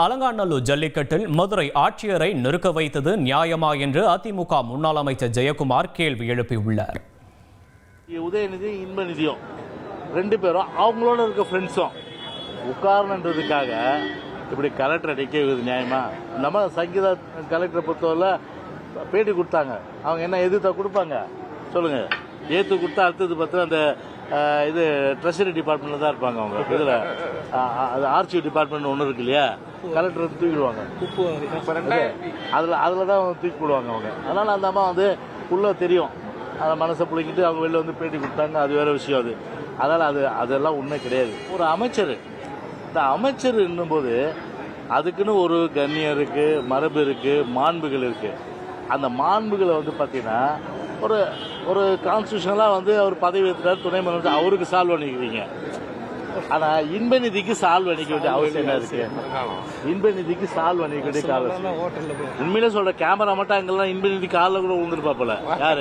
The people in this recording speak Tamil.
அலங்காநல்லூர் ஜல்லிக்கட்டில் மதுரை ஆட்சியரை நெருக்க வைத்தது நியாயமா என்று அதிமுக முன்னாள் அமைச்சர் ஜெயக்குமார் கேள்வி எழுப்பியுள்ளார். உதயநிதி இன்பநிதியும் ரெண்டு பேரும் அவங்களோட இருக்க ஃப்ரெண்ட்ஸும் உட்காரணுன்றதுக்காக இப்படி கலெக்டர் அடிக்க நியாயமா? நம்ம சங்கீதா கலெக்டரை பொறுத்தவரை பேட்டி கொடுத்தாங்க. அவங்க என்ன எதிர்த்தா கொடுப்பாங்க? சொல்லுங்க. ஏத்து கொடுத்தா அடுத்தது பார்த்து அந்த இது ட்ரெஷரி டிபார்ட்மெண்ட்ல தான் இருப்பாங்க அவங்க. இதுல அது ஆர்ச்சிவ் டிபார்ட்மெண்ட் ஒன்று இருக்கு இல்லையா? கலெக்டர் வந்து தூக்கிடுவாங்க. அதில் அதில் தான் தூக்கி போடுவாங்க அவங்க. அதனால் அந்த அம்மா வந்து உள்ள தெரியும். அதை மனசை பிடிக்கிட்டு அவங்க வெளில வந்து பேட்டி கொடுத்தாங்க. அது வேற விஷயம் அது. அதனால் அது அதெல்லாம் உண்மை கிடையாது. ஒரு அமைச்சர். இந்த அமைச்சர் என்னும்போது அதுக்குன்னு ஒரு கண்ணியம் இருக்குது மரபு இருக்குது மாண்புகள் இருக்குது அந்த மாண்புகளை வந்து பார்த்தீங்கன்னா ஒரு ஒரு கான்ஸ்டியூஷனலாக வந்து அவர் பதவி ஏற்றுறாரு துணை முதலமைச்சர். அவருக்கு சால்வ் பண்ணிக்கிறீங்க. ஆனால் இன்பநிதிக்கு சால்வ் பண்ணிக்க வேண்டிய அவசியம் என்ன இருக்கு? இன்பநிதிக்கு சால்வ் பண்ணிக்க வேண்டிய காலம் உண்மையிலே சொல்ற கேமரா மட்டும் அங்கெல்லாம் இன்பநிதி காலில் கூட விழுந்துருப்பாப்புல யாரு?